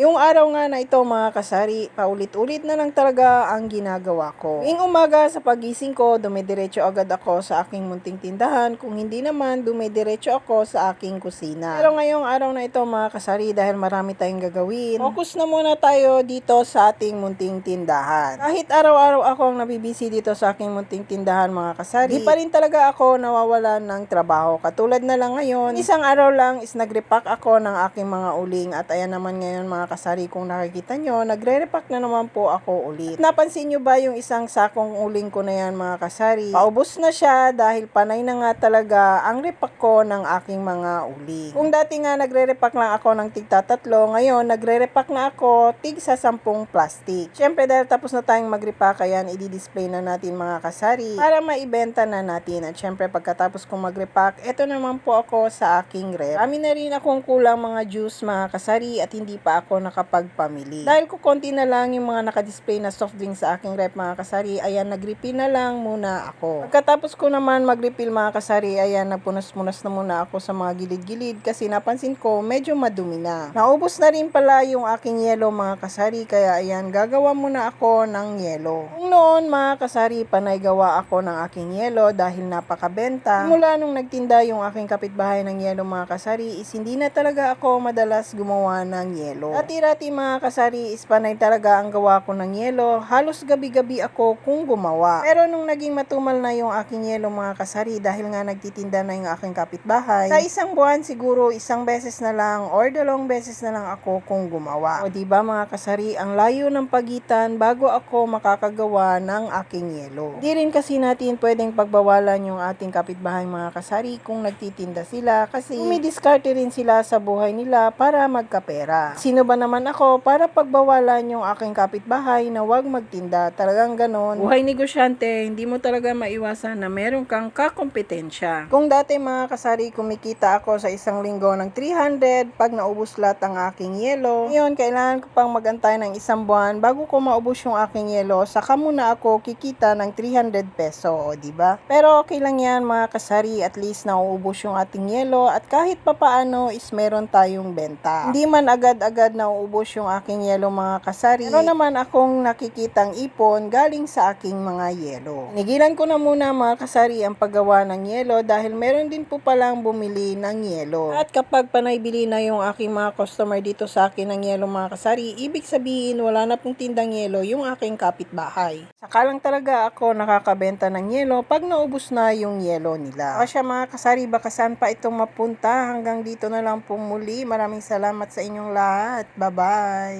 Yung araw nga na ito mga kasari, paulit-ulit na lang talaga ang ginagawa ko. Tuwing umaga sa pagising ko, dumidiretso agad ako sa aking munting tindahan. Kung hindi naman, dumidiretso ako sa aking kusina. Pero ngayong araw na ito mga kasari, dahil marami tayong gagawin, focus na muna tayo dito sa ating munting tindahan. Kahit araw-araw ako ang nabibisi dito sa aking munting tindahan mga kasari, di pa rin talaga ako nawawalan ng trabaho. Katulad na lang ngayon, isang araw lang is nagrepack ako ng aking mga uling at ayan naman ngayon mga kasari kung nakikita nyo, nagre-repack na naman po ako ulit. At napansin nyo ba yung isang sakong uling ko na yan mga kasari? Paubos na siya dahil panay na nga talaga ang repack ko ng aking mga uling. Kung dati nga nagre-repack lang ako ng tigta tatlo, ngayon nagre-repack na ako tig sa sampung plastic. Siyempre dahil tapos na tayong mag-repack, ayan i-display na natin mga kasari para maibenta na natin. At siyempre pagkatapos kong mag-repack, eto naman po ako sa aking rep. Kami na rin akong kulang mga juice mga kasari at hindi pa ako nakapagpamili. Dahil ko konti na lang yung mga nakadisplay na soft drink sa aking rep mga kasari, ayan nag-refill na lang muna ako. Pagkatapos ko naman mag-refill mga kasari, ayan napunas-punas na muna ako sa mga gilid-gilid kasi napansin ko medyo madumi na. Naubos na rin pala yung aking yellow mga kasari kaya ayan gagawa muna ako ng. Kung noon mga kasari panay gawa ako ng aking yellow dahil napakabenta. Mula nung nagtinda yung aking kapitbahay ng yellow mga kasari is hindi na talaga ako madalas gumawa ng yellow. Dati-dati mga kasari is panay talaga ang gawa ko ng yellow. Halos gabi-gabi ako kung gumawa. Pero nung naging matumal na yung aking yellow mga kasari dahil nga nagtitinda na yung aking kapitbahay, sa isang buwan siguro isang beses na lang or dalawang beses na lang ako kung gumawa. O ba mga kasari, ang layo ng pagitan bago ako makakagawa ng aking yellow. Di rin kasi natin pwedeng pagbawalan yung ating kapitbahay mga kasari kung nagtitinda sila kasi umidiskarte rin sila sa buhay nila para magkapera. Sino ba naman ako para pagbawalan yung aking kapitbahay na wag magtinda? Talagang ganon. Buhay negosyante, hindi mo talaga maiwasan na meron kang kakompetensya. Kung dati mga kasari kumikita ako sa isang linggo ng 300 pag naubos lahat ang aking yelo, ngayon kailangan ko pang magantay ng isang buwan bago ko maubos yung aking yelo, saka muna ako kikita ng 300 peso, o di ba? Pero okay lang yan mga kasari, at least nauubos yung ating yelo at kahit papaano is meron tayong benta. Hindi man agad-agad nauubos yung aking yelo mga kasari, pero naman akong nakikitang ipon galing sa aking mga yelo. Nigilan ko na muna mga kasari ang paggawa ng yelo dahil meron din po palang bumili ng yelo. At kapag panaybili na yung aking mga customer dito sa akin ng yelo mga kasari, ibig sabihin wala na pong tindang yelo yung aking kapitbahay. Saka lang talaga ako nakakabenta ng yelo pag naubos na yung yelo nila. O siya mga kasari, baka saan pa itong mapunta. Hanggang dito na lang pong muli. Maraming salamat sa inyong lahat. Bye-bye!